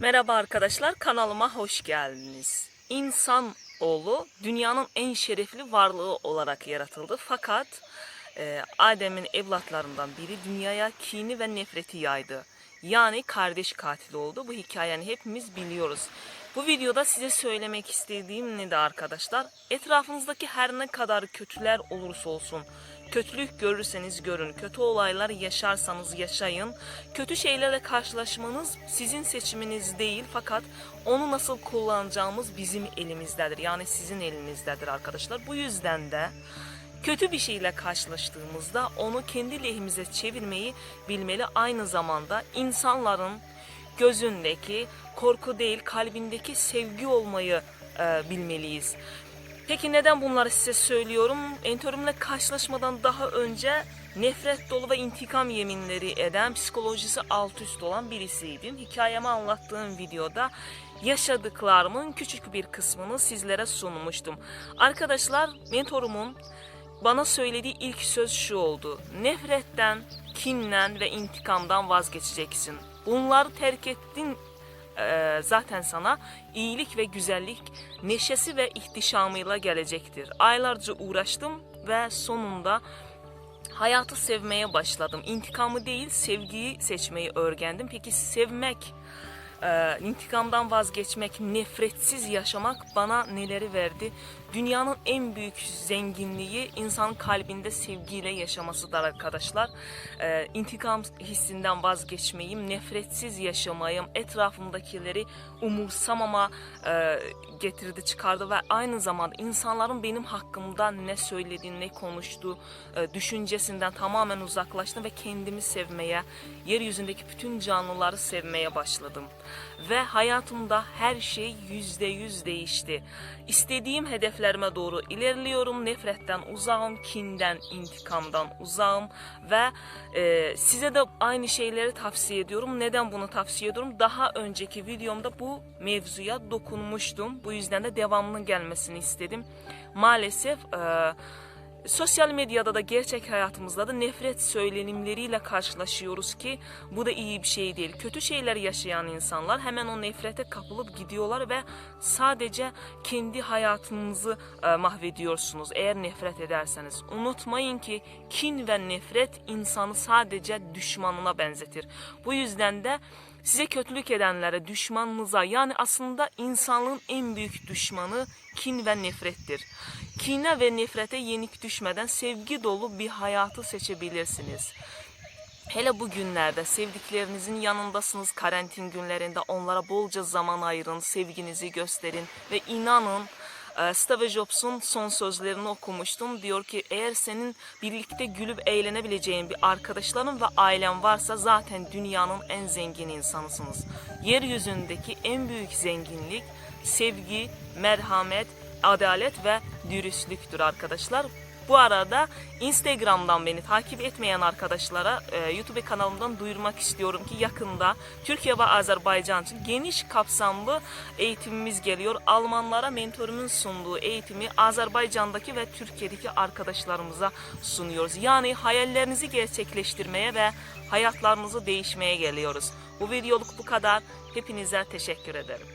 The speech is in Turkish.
Merhaba arkadaşlar, kanalıma hoş geldiniz. İnsan oğlu dünyanın en şerefli varlığı olarak yaratıldı. Fakat e, Adem'in evlatlarından biri dünyaya kini ve nefreti yaydı. Yani kardeş katili oldu. Bu hikayeni hepimiz biliyoruz. Bu videoda size söylemek istediğim ne de arkadaşlar? Etrafınızdaki her ne kadar kötüler olursa olsun, kötülük görürseniz görün, kötü olaylar yaşarsanız yaşayın. Kötü şeylerle karşılaşmanız sizin seçiminiz değil fakat onu nasıl kullanacağımız bizim elimizdedir. Yani sizin elinizdedir arkadaşlar. Bu yüzden de kötü bir şeyle karşılaştığımızda onu kendi lehimize çevirmeyi bilmeli. Aynı zamanda insanların gözündeki korku değil kalbindeki sevgi olmayı e, bilmeliyiz. Peki neden bunları size söylüyorum? Entörümle karşılaşmadan daha önce nefret dolu ve intikam yeminleri eden psikolojisi alt üst olan birisiydim. Hikayemi anlattığım videoda yaşadıklarımın küçük bir kısmını sizlere sunmuştum. Arkadaşlar mentorumun bana söylediği ilk söz şu oldu. Nefretten, kinden ve intikamdan vazgeçeceksin. Bunları terk ettin e, zaten sana iyilik ve güzellik neşesi ve ihtişamıyla gelecektir. Aylarca uğraştım ve sonunda hayatı sevmeye başladım. İntikamı değil sevgiyi seçmeyi öğrendim. Peki sevmek, e, intikamdan vazgeçmek, nefretsiz yaşamak bana neleri verdi? Dünyanın en büyük zenginliği insanın kalbinde sevgiyle yaşamasıdır arkadaşlar. E, intikam hissinden vazgeçmeyim, nefretsiz yaşamayım, etrafımdakileri umursamama e, getirdi çıkardı ve aynı zamanda insanların benim hakkımda ne söylediğini, ne konuştuğu e, düşüncesinden tamamen uzaklaştım ve kendimi sevmeye, yeryüzündeki bütün canlıları sevmeye başladım. Ve hayatımda her şey yüzde yüz değişti. İstediğim hedeflerime doğru ilerliyorum. Nefretten uzağım, kinden, intikamdan uzağım ve e, size de aynı şeyleri tavsiye ediyorum. Neden bunu tavsiye ediyorum? Daha önceki videomda bu mevzuya dokunmuştum. Bu yüzden de devamının gelmesini istedim. Maalesef e, sosyal medyada da gerçek hayatımızda da nefret söylenimleriyle karşılaşıyoruz ki bu da iyi bir şey değil. Kötü şeyler yaşayan insanlar hemen o nefrete kapılıp gidiyorlar ve sadece kendi hayatınızı e, mahvediyorsunuz eğer nefret ederseniz. Unutmayın ki kin ve nefret insanı sadece düşmanına benzetir. Bu yüzden de size kötülük edenlere, düşmanınıza yani aslında insanlığın en büyük düşmanı kin ve nefrettir. Kine ve nefrete yenik düşmeden sevgi dolu bir hayatı seçebilirsiniz. Hele bu günlerde sevdiklerinizin yanındasınız karantin günlerinde onlara bolca zaman ayırın, sevginizi gösterin ve inanın Steve Jobs'un son sözlerini okumuştum. Diyor ki eğer senin birlikte gülüp eğlenebileceğin bir arkadaşların ve ailen varsa zaten dünyanın en zengin insanısınız. Yeryüzündeki en büyük zenginlik sevgi, merhamet, adalet ve dürüstlüktür arkadaşlar. Bu arada Instagram'dan beni takip etmeyen arkadaşlara e, YouTube kanalımdan duyurmak istiyorum ki yakında Türkiye ve Azerbaycan için geniş kapsamlı eğitimimiz geliyor. Almanlara mentorumun sunduğu eğitimi Azerbaycan'daki ve Türkiye'deki arkadaşlarımıza sunuyoruz. Yani hayallerinizi gerçekleştirmeye ve hayatlarınızı değişmeye geliyoruz. Bu videoluk bu kadar. Hepinize teşekkür ederim.